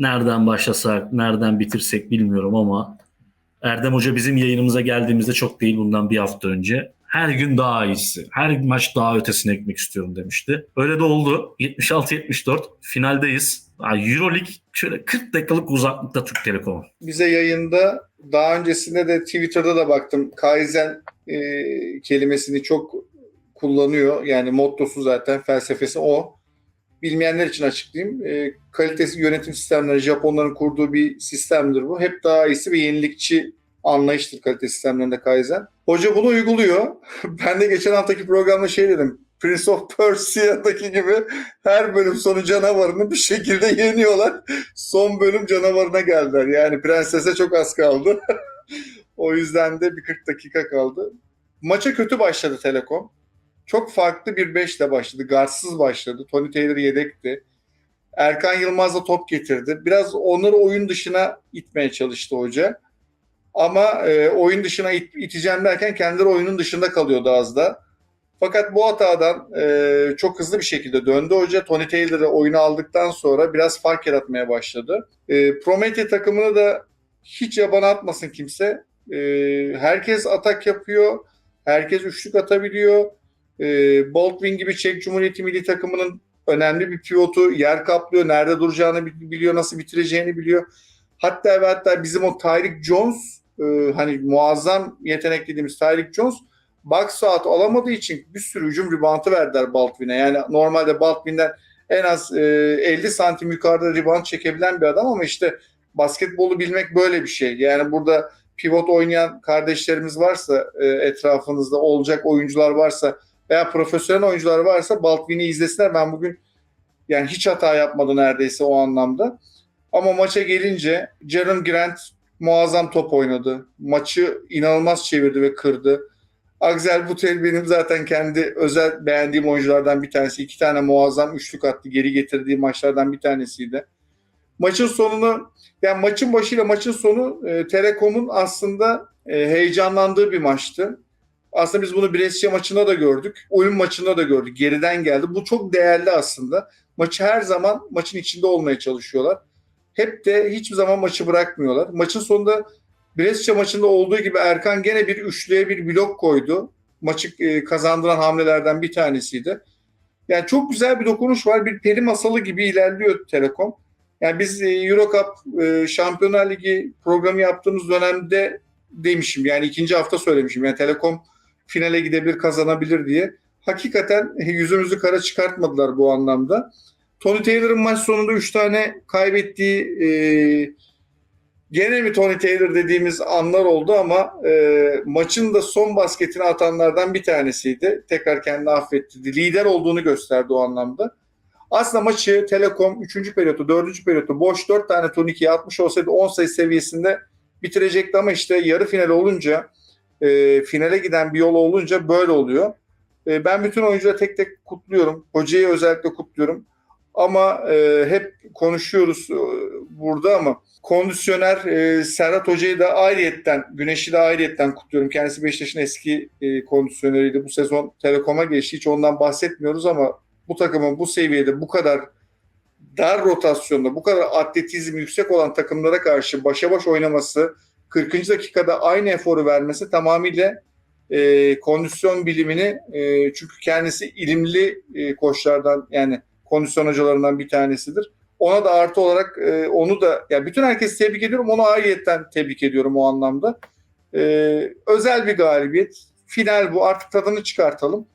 nereden başlasak, nereden bitirsek bilmiyorum ama Erdem Hoca bizim yayınımıza geldiğimizde çok değil bundan bir hafta önce. Her gün daha iyisi. Her maç daha ötesine gitmek istiyorum demişti. Öyle de oldu. 76-74 finaldeyiz. Yani Euroleague şöyle 40 dakikalık uzaklıkta Türk Telekom. Bize yayında daha öncesinde de Twitter'da da baktım. Kaizen e, kelimesini çok kullanıyor. Yani mottosu zaten felsefesi o. Bilmeyenler için açıklayayım. E, kalitesi yönetim sistemleri Japonların kurduğu bir sistemdir bu. Hep daha iyisi ve yenilikçi anlayıştır kalite sistemlerinde Kaizen. Hoca bunu uyguluyor. ben de geçen haftaki programda şey dedim. Prince of Persia'daki gibi her bölüm sonu canavarını bir şekilde yeniyorlar. Son bölüm canavarına geldiler. Yani prensese çok az kaldı. o yüzden de bir 40 dakika kaldı. Maça kötü başladı Telekom. Çok farklı bir 5 ile başladı. Guardsız başladı. Tony Taylor yedekti. Erkan Yılmaz da top getirdi. Biraz onları oyun dışına itmeye çalıştı hoca. Ama e, oyun dışına it, iteceğim derken kendileri oyunun dışında kalıyordu az da. Fakat bu hatadan e, çok hızlı bir şekilde döndü hoca. Tony Taylor'ı oyunu aldıktan sonra biraz fark yaratmaya başladı. E, Promete takımını da hiç yabana atmasın kimse. E, herkes atak yapıyor. Herkes üçlük atabiliyor. E, Baldwin gibi Çek Cumhuriyeti milli takımının önemli bir pivotu yer kaplıyor. Nerede duracağını biliyor, nasıl bitireceğini biliyor. Hatta ve hatta bizim o Tyreek Jones e, hani muazzam yetenek dediğimiz Tyreek Jones box out alamadığı için bir sürü hücum reboundı verdiler Baldwin'e. Yani normalde Baldwin'den en az e, 50 santim yukarıda rebound çekebilen bir adam ama işte basketbolu bilmek böyle bir şey. Yani burada pivot oynayan kardeşlerimiz varsa e, etrafınızda olacak oyuncular varsa veya profesyonel oyuncular varsa Baldwin'i izlesinler. Ben bugün yani hiç hata yapmadı neredeyse o anlamda. Ama maça gelince Jaren Grant muazzam top oynadı. Maçı inanılmaz çevirdi ve kırdı. Axel Butel benim zaten kendi özel beğendiğim oyunculardan bir tanesi. İki tane muazzam üçlük attı. Geri getirdiği maçlardan bir tanesiydi. Maçın sonunu yani maçın başıyla maçın sonu e, Telekom'un aslında e, heyecanlandığı bir maçtı. Aslında biz bunu Brescia maçında da gördük. Oyun maçında da gördük. Geriden geldi. Bu çok değerli aslında. Maçı her zaman maçın içinde olmaya çalışıyorlar. Hep de hiçbir zaman maçı bırakmıyorlar. Maçın sonunda Brescia maçında olduğu gibi Erkan gene bir üçlüye bir blok koydu. Maçı e, kazandıran hamlelerden bir tanesiydi. Yani çok güzel bir dokunuş var. Bir peri masalı gibi ilerliyor Telekom. Yani biz e, Eurocup e, Şampiyonlar Ligi programı yaptığımız dönemde demişim. Yani ikinci hafta söylemişim. Yani Telekom finale gidebilir, kazanabilir diye. Hakikaten yüzümüzü kara çıkartmadılar bu anlamda. Tony Taylor'ın maç sonunda 3 tane kaybettiği e, gene mi Tony Taylor dediğimiz anlar oldu ama e, maçın da son basketini atanlardan bir tanesiydi. Tekrar kendini affetti. Lider olduğunu gösterdi o anlamda. Aslında maçı Telekom 3. periyotu, 4. periyotu boş 4 tane turnikiye atmış olsaydı 10 sayı seviyesinde bitirecekti ama işte yarı final olunca e, finale giden bir yol olunca böyle oluyor. E, ben bütün oyuncuları tek tek kutluyorum. Hocayı özellikle kutluyorum. Ama e, hep konuşuyoruz e, burada ama kondisyoner e, Serhat Hoca'yı da ayrıyetten, Güneş'i de ayrıyetten kutluyorum. Kendisi Beşiktaş'ın eski e, kondisyoneriydi. Bu sezon Telekom'a geçti. Hiç ondan bahsetmiyoruz ama bu takımın bu seviyede bu kadar dar rotasyonda, bu kadar atletizm yüksek olan takımlara karşı başa baş oynaması, 40. dakikada aynı eforu vermesi tamamıyla e, kondisyon bilimini e, çünkü kendisi ilimli e, koçlardan yani kondisyon hocalarından bir tanesidir. Ona da artı olarak e, onu da yani bütün herkesi tebrik ediyorum. Onu ayrıyetten tebrik ediyorum o anlamda. E, özel bir galibiyet. Final bu. Artık tadını çıkartalım.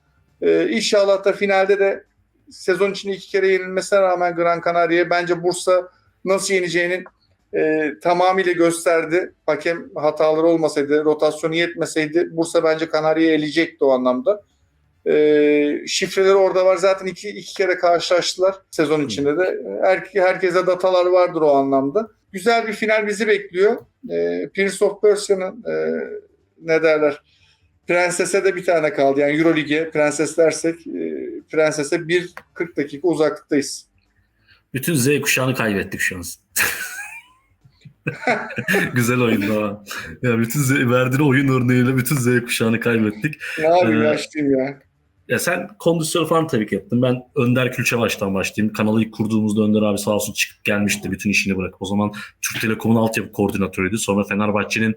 E, inşallah da finalde de sezon içinde iki kere yenilmesine rağmen Gran Canaria'ya bence Bursa nasıl yeneceğinin e, tamamıyla gösterdi. Hakem hataları olmasaydı, rotasyonu yetmeseydi Bursa bence Kanarya'yı eleyecekti o anlamda. E, şifreleri orada var. Zaten iki, iki kere karşılaştılar sezon içinde de. Her, herkese datalar vardır o anlamda. Güzel bir final bizi bekliyor. E, Prince of Persia'nın e, ne derler Prenses'e de bir tane kaldı. Yani Euroleague'e prenses dersek e, Prenses'e 1 dakika uzaklıktayız. Bütün Z kuşağını kaybettik şu an. Güzel oyundu ama. Ya bütün Z, verdiğin oyun örneğiyle bütün Z kuşağını kaybettik. Ne yapayım Ee, yaşlıyım ya. Ya sen kondisyonu falan tabii ki ettin. Ben Önder Külçebaş'tan başlayayım. Kanalı ilk kurduğumuzda Önder abi sağ olsun çıkıp gelmişti. Bütün işini bırakıp. O zaman Türk Telekom'un altyapı koordinatörüydü. Sonra Fenerbahçe'nin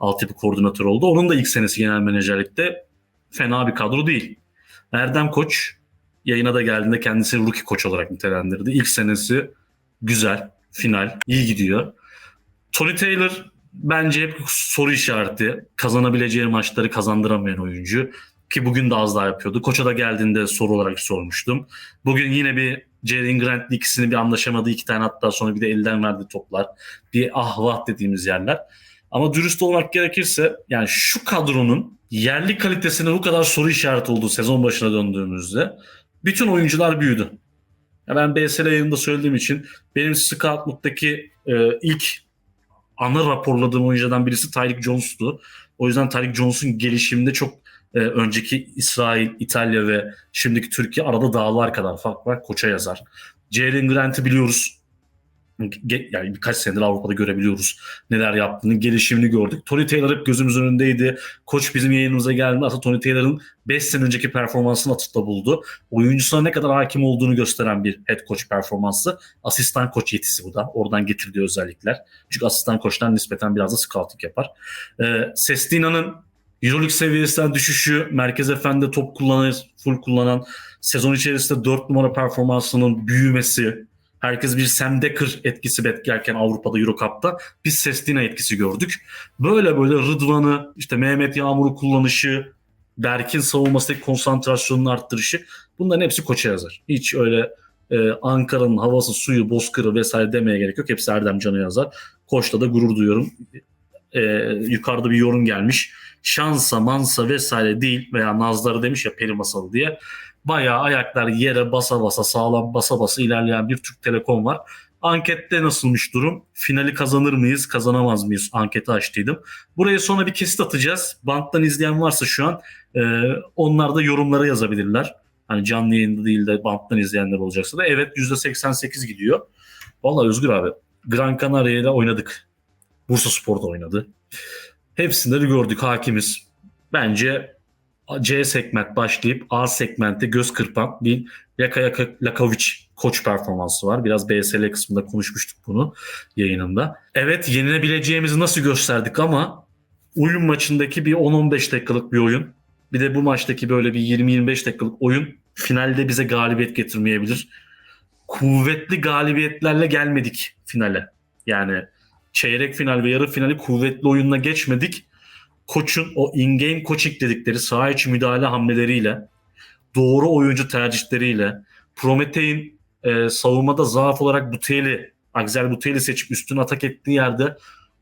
altyapı koordinatörü oldu. Onun da ilk senesi genel menajerlikte fena bir kadro değil. Erdem Koç yayına da geldiğinde kendisi rookie koç olarak nitelendirdi. İlk senesi güzel, final, iyi gidiyor. Tony Taylor bence hep soru işareti. Kazanabileceği maçları kazandıramayan oyuncu. Ki bugün de az daha yapıyordu. Koça da geldiğinde soru olarak sormuştum. Bugün yine bir Jalen Grant'li ikisini bir anlaşamadı. iki tane hatta sonra bir de elden verdi toplar. Bir ah vah dediğimiz yerler. Ama dürüst olmak gerekirse yani şu kadronun yerli kalitesine bu kadar soru işareti olduğu sezon başına döndüğümüzde bütün oyuncular büyüdü. Ya ben BSL yayında söylediğim için benim Scoutbook'taki e, ilk ana raporladığım oyuncudan birisi Tyreek Jones'tu. O yüzden Tyreek Jones'un gelişiminde çok e, önceki İsrail, İtalya ve şimdiki Türkiye arada dağlar kadar fark var. Koça yazar. Jalen Grant'ı biliyoruz. Yani birkaç senedir Avrupa'da görebiliyoruz neler yaptığını, gelişimini gördük. Tony Taylor hep gözümüzün önündeydi. Koç bizim yayınımıza geldi. Aslında Tony Taylor'ın 5 sene önceki performansını atıfta buldu. Oyuncusuna ne kadar hakim olduğunu gösteren bir head coach performansı. Asistan koç yetisi bu da. Oradan getirdiği özellikler. Çünkü asistan koçlar nispeten biraz da scouting yapar. Ee, Sestina'nın Euroleague seviyesinden düşüşü, Merkez Efendi top kullanan, full kullanan, sezon içerisinde 4 numara performansının büyümesi, herkes bir Sam Decker etkisi beklerken Avrupa'da Eurocup'ta biz Sestina etkisi gördük. Böyle böyle Rıdvan'ı, işte Mehmet Yağmur'u kullanışı, Berk'in savunmasındaki konsantrasyonunu arttırışı bunların hepsi koça yazar. Hiç öyle e, Ankara'nın havası, suyu, bozkırı vesaire demeye gerek yok. Hepsi Erdem Can'a yazar. Koç'ta da gurur duyuyorum. E, yukarıda bir yorum gelmiş. Şansa, mansa vesaire değil veya Nazları demiş ya peri masalı diye. Bayağı ayaklar yere basa basa sağlam basa basa ilerleyen bir Türk Telekom var. Ankette nasılmış durum? Finali kazanır mıyız, kazanamaz mıyız? Anketi açtıydım. Buraya sonra bir kesit atacağız. Banttan izleyen varsa şu an e, onlar da yorumlara yazabilirler. Hani canlı yayında değil de banttan izleyenler olacaksa da. Evet %88 gidiyor. Vallahi Özgür abi Gran Canaria ile oynadık. Bursa Spor'da oynadı. Hepsinde de gördük hakimiz. Bence C segment başlayıp A segmentte göz kırpan bir Laka Yaka- Lakovic koç performansı var. Biraz BSL kısmında konuşmuştuk bunu yayınında. Evet yenilebileceğimizi nasıl gösterdik ama oyun maçındaki bir 10-15 dakikalık bir oyun. Bir de bu maçtaki böyle bir 20-25 dakikalık oyun finalde bize galibiyet getirmeyebilir. Kuvvetli galibiyetlerle gelmedik finale. Yani çeyrek final ve yarı finali kuvvetli oyunla geçmedik. Koç'un o in-game coaching dedikleri saha içi müdahale hamleleriyle, doğru oyuncu tercihleriyle, Prometheus'in e, savunmada zaaf olarak Buteli, Axel Buteli seçip üstüne atak ettiği yerde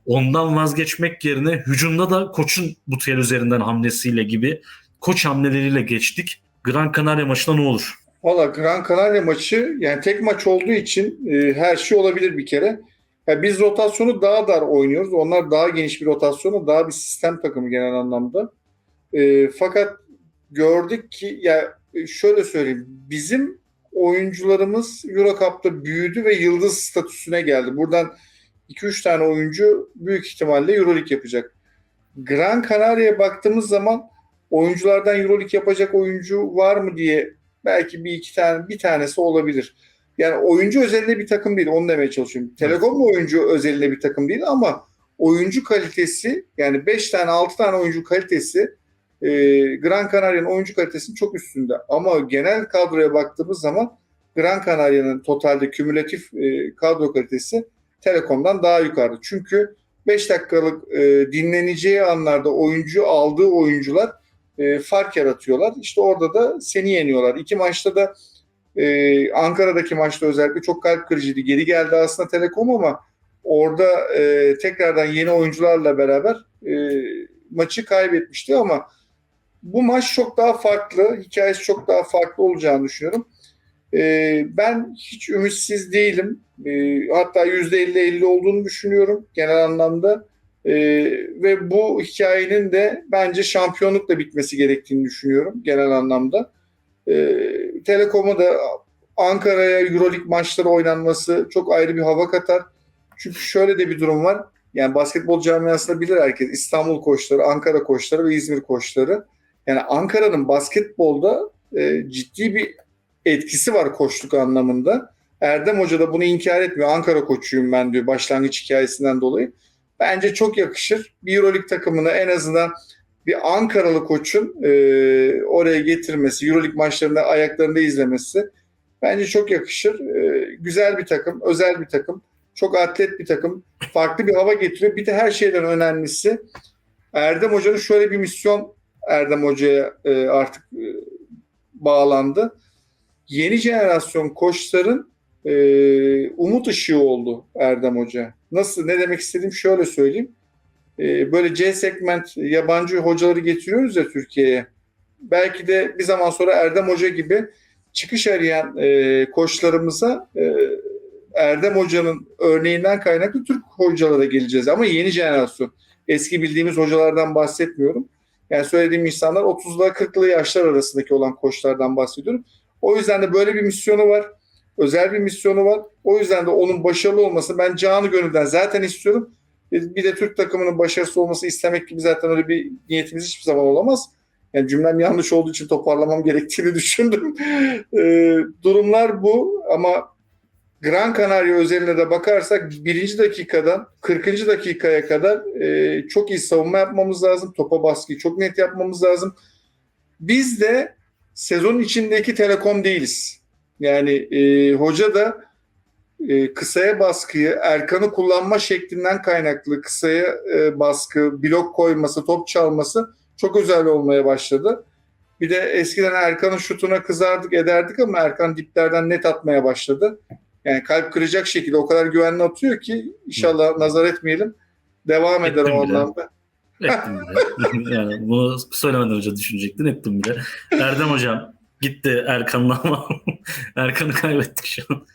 ondan vazgeçmek yerine hücumda da koçun Buteli üzerinden hamlesiyle gibi koç hamleleriyle geçtik. Gran Canaria maçında ne olur? Valla Gran Canaria maçı yani tek maç olduğu için e, her şey olabilir bir kere. Ya biz rotasyonu daha dar oynuyoruz. Onlar daha geniş bir rotasyonu, daha bir sistem takımı genel anlamda. E, fakat gördük ki ya şöyle söyleyeyim. Bizim oyuncularımız Euro Cup'ta büyüdü ve yıldız statüsüne geldi. Buradan 2-3 tane oyuncu büyük ihtimalle Euroleague yapacak. Gran Canaria'ya baktığımız zaman oyunculardan Euroleague yapacak oyuncu var mı diye belki bir iki tane bir tanesi olabilir. Yani oyuncu özelinde bir takım değil. Onu demeye çalışıyorum. Telekom oyuncu özelinde bir takım değil ama oyuncu kalitesi yani 5 tane 6 tane oyuncu kalitesi e, Gran Canaria'nın oyuncu kalitesinin çok üstünde. Ama genel kadroya baktığımız zaman Gran Canaria'nın totalde kümülatif e, kadro kalitesi Telekom'dan daha yukarıda. Çünkü 5 dakikalık e, dinleneceği anlarda oyuncu aldığı oyuncular e, fark yaratıyorlar. İşte orada da seni yeniyorlar. İki maçta da e, Ankara'daki maçta özellikle çok kalp kırıcıydı. Geri geldi aslında Telekom ama orada e, tekrardan yeni oyuncularla beraber e, maçı kaybetmişti ama bu maç çok daha farklı. Hikayesi çok daha farklı olacağını düşünüyorum. E, ben hiç ümitsiz değilim. E, hatta %50-50 olduğunu düşünüyorum genel anlamda. E, ve bu hikayenin de bence şampiyonlukla bitmesi gerektiğini düşünüyorum genel anlamda. E, Telekom'a da Ankara'ya Euroleague maçları oynanması çok ayrı bir hava katar. Çünkü şöyle de bir durum var. Yani basketbol camiasında bilir herkes. İstanbul koçları, Ankara koçları ve İzmir koçları. Yani Ankara'nın basketbolda e, ciddi bir etkisi var koçluk anlamında. Erdem Hoca da bunu inkar etmiyor. Ankara koçuyum ben diyor başlangıç hikayesinden dolayı. Bence çok yakışır. Bir Euroleague takımını en azından bir Ankaralı koçun e, oraya getirmesi, Euroleague maçlarında ayaklarında izlemesi bence çok yakışır. E, güzel bir takım, özel bir takım. Çok atlet bir takım. Farklı bir hava getiriyor. Bir de her şeyden önemlisi Erdem Hoca'nın şöyle bir misyon Erdem Hoca'ya e, artık e, bağlandı. Yeni jenerasyon koçların e, umut ışığı oldu Erdem Hoca. Nasıl, ne demek istediğim şöyle söyleyeyim. E, böyle C segment yabancı hocaları getiriyoruz ya Türkiye'ye. Belki de bir zaman sonra Erdem Hoca gibi çıkış arayan e, koçlarımıza e, Erdem Hoca'nın örneğinden kaynaklı Türk hocalara geleceğiz. Ama yeni jenerasyon. Eski bildiğimiz hocalardan bahsetmiyorum. Yani söylediğim insanlar 30'la 40'lı yaşlar arasındaki olan koçlardan bahsediyorum. O yüzden de böyle bir misyonu var. Özel bir misyonu var. O yüzden de onun başarılı olması ben canı gönülden zaten istiyorum. Bir de Türk takımının başarısı olması istemek gibi zaten öyle bir niyetimiz hiçbir zaman olamaz. Yani cümlem yanlış olduğu için toparlamam gerektiğini düşündüm. Ee, durumlar bu ama Gran Canaria özeline de bakarsak birinci dakikadan 40. dakikaya kadar e, çok iyi savunma yapmamız lazım. Topa baskıyı çok net yapmamız lazım. Biz de sezon içindeki Telekom değiliz. Yani e, hoca da e, kısaya baskıyı Erkan'ı kullanma şeklinden kaynaklı kısaya e, baskı, blok koyması, top çalması çok özel olmaya başladı. Bir de eskiden Erkan'ın şutuna kızardık ederdik ama Erkan diplerden net atmaya başladı. Yani kalp kıracak şekilde o kadar güvenli atıyor ki inşallah nazar etmeyelim. Devam eder o anlamda. Ettim bile. yani bunu söylemeden önce düşünecektin. Ettim bile. Erdem hocam gitti Erkan'la ama Erkan'ı kaybettik şu an.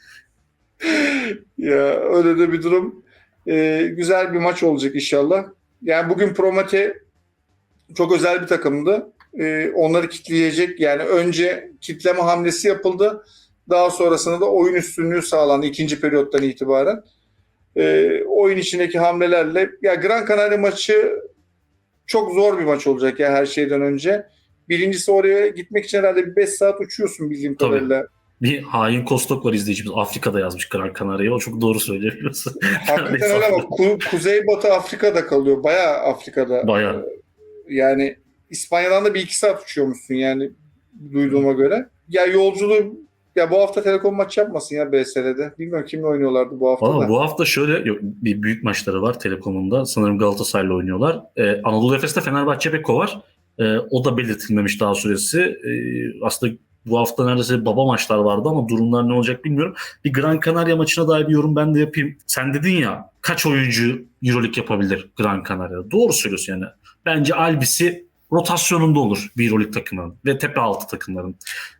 Ya öyle de bir durum. Ee, güzel bir maç olacak inşallah. Yani bugün Promete çok özel bir takımdı. Ee, onları kitleyecek. Yani önce kitleme hamlesi yapıldı. Daha sonrasında da oyun üstünlüğü sağlandı ikinci periyottan itibaren. Ee, oyun içindeki hamlelerle ya Gran Canaria maçı çok zor bir maç olacak ya her şeyden önce. Birincisi oraya gitmek için herhalde bir 5 saat uçuyorsun bildiğim Tabii. Bir hain Kostok var izleyicimiz. Afrika'da yazmış Gran Canaria'ya. O çok doğru söylüyor. Hakikaten öyle ama Ku- Kuzeybatı Afrika'da kalıyor. Bayağı Afrika'da. Bayağı. Yani İspanya'dan da bir iki saat uçuyormuşsun yani duyduğuma göre. Ya yolculuğu ya bu hafta Telekom maç yapmasın ya BSL'de. Bilmiyorum kimle oynuyorlardı bu hafta bu hafta şöyle yok, bir büyük maçları var Telekom'un da. Sanırım Galatasaray'la oynuyorlar. Ee, Anadolu Efes'te Fenerbahçe Beko var. Ee, o da belirtilmemiş daha süresi. Ee, aslında bu hafta neredeyse baba maçlar vardı ama durumlar ne olacak bilmiyorum. Bir Gran Canaria maçına dair bir yorum ben de yapayım. Sen dedin ya kaç oyuncu Euroleague yapabilir Gran Canaria'da? Doğru söylüyorsun yani. Bence Albis'i rotasyonunda olur bir Euroleague takımının ve tepe altı takımların.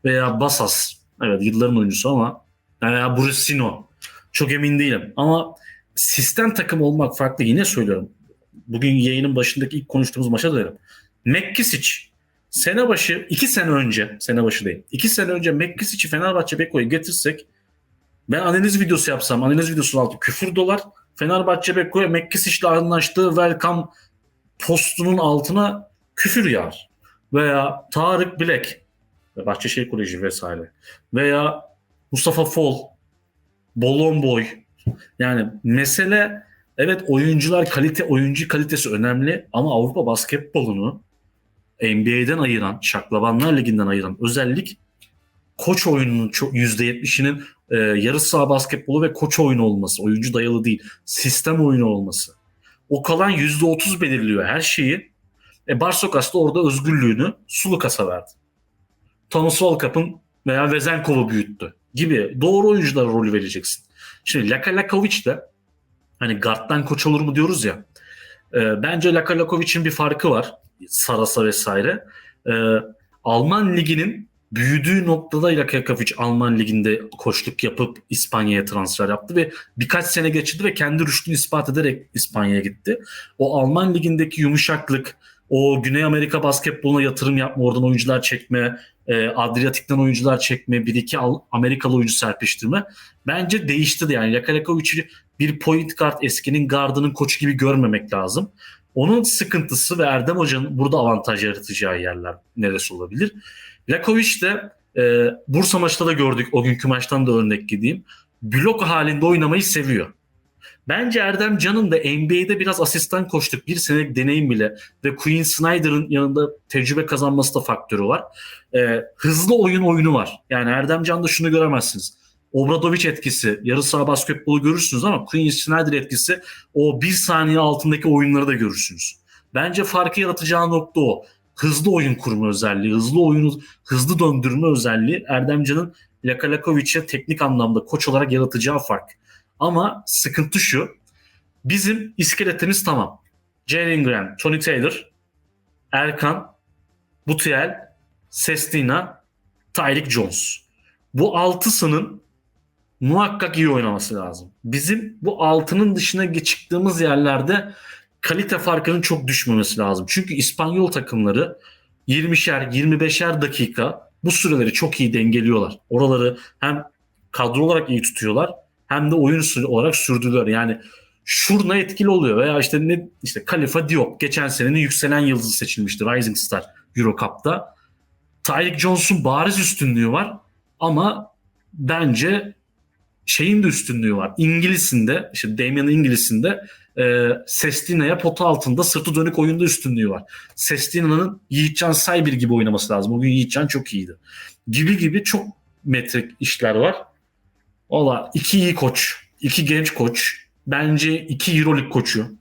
Veya Basas. Evet yılların oyuncusu ama veya Brusino. Çok emin değilim. Ama sistem takım olmak farklı. Yine söylüyorum. Bugün yayının başındaki ilk konuştuğumuz maça dönelim. McKissic sene başı iki sene önce sene başı değil. iki sene önce McKissic'i Fenerbahçe Beko'yu getirsek ben analiz videosu yapsam analiz videosunun altı küfür dolar. Fenerbahçe Beko'ya McKissic'le anlaştığı welcome postunun altına küfür yağar. Veya Tarık Bilek Bahçeşehir Koleji vesaire. Veya Mustafa Fol Bolon Boy. Yani mesele evet oyuncular kalite oyuncu kalitesi önemli ama Avrupa basketbolunu NBA'den ayıran, Şaklabanlar Ligi'nden ayıran özellik koç oyununun çok %70'inin e, yarı saha basketbolu ve koç oyunu olması. Oyuncu dayalı değil. Sistem oyunu olması. O kalan %30 belirliyor her şeyi. E Barsokas da orada özgürlüğünü Sulukas'a verdi. Thomas Volkap'ın veya Vezenkov'u büyüttü gibi doğru oyunculara rol vereceksin. Şimdi Laka Lakovic de hani guard'dan koç olur mu diyoruz ya. E, bence Laka Lakovic'in bir farkı var. Sarasa vesaire. E, Alman liginin büyüdüğü noktada Laka Lakovic Alman liginde koçluk yapıp İspanya'ya transfer yaptı ve birkaç sene geçirdi ve kendi rüştünü ispat ederek İspanya'ya gitti. O Alman ligindeki yumuşaklık, o Güney Amerika basketboluna yatırım yapma, oradan oyuncular çekme, e, Adriyatik'ten oyuncular çekme, bir iki Al- Amerikalı oyuncu serpiştirme bence değişti de yani Yakalakovic'i bir point guard eskinin gardının koçu gibi görmemek lazım. Onun sıkıntısı ve Erdem Hoca'nın burada avantaj yaratacağı yerler neresi olabilir? Lakovic de e, Bursa maçta da gördük. O günkü maçtan da örnek gideyim. Blok halinde oynamayı seviyor. Bence Erdem Can'ın da NBA'de biraz asistan koştuk. Bir senelik deneyim bile ve Quinn Snyder'ın yanında tecrübe kazanması da faktörü var. E, hızlı oyun oyunu var. Yani Erdem Can'da şunu göremezsiniz. Obradovic etkisi, yarı saha basketbolu görürsünüz ama Quinn Snyder etkisi o bir saniye altındaki oyunları da görürsünüz. Bence farkı yaratacağı nokta o. Hızlı oyun kurma özelliği, hızlı oyunu hızlı döndürme özelliği Erdemcan'ın Lakalakovic'e teknik anlamda koç olarak yaratacağı fark. Ama sıkıntı şu. Bizim iskeletimiz tamam. Jalen Graham, Tony Taylor, Erkan, Butiel, Sestina, Tyreek Jones. Bu altısının muhakkak iyi oynaması lazım. Bizim bu altının dışına çıktığımız yerlerde kalite farkının çok düşmemesi lazım. Çünkü İspanyol takımları 20'şer 25'er dakika bu süreleri çok iyi dengeliyorlar. Oraları hem kadro olarak iyi tutuyorlar hem de oyun olarak sürdürüyorlar. Yani şuruna etkili oluyor veya işte ne işte Kalifa Diop geçen senenin yükselen yıldızı seçilmişti Rising Star Euro Cup'ta. Tyreek Jones'un bariz üstünlüğü var ama bence şeyin de üstünlüğü var. İngiliz'inde işte Damian İngiliz'in de e, Sestina'ya pota altında sırtı dönük oyunda üstünlüğü var. Sestina'nın Yiğitcan Saybir gibi oynaması lazım. Bugün Yiğitcan çok iyiydi. Gibi gibi çok metrik işler var. Valla iki iyi koç, iki genç koç. Bence iki Euroleague koçu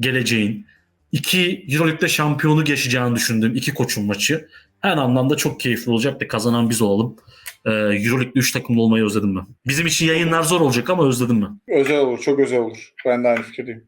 geleceğin. iki Euroleague'de şampiyonluk yaşayacağını düşündüğüm iki koçun maçı. Her anlamda çok keyifli olacak ve kazanan biz olalım. Ee, Euroleague'de 3 takımlı olmayı özledim ben. Bizim için yayınlar zor olacak ama özledim ben. Özel olur, çok özel olur. Ben de aynı fikirdeyim.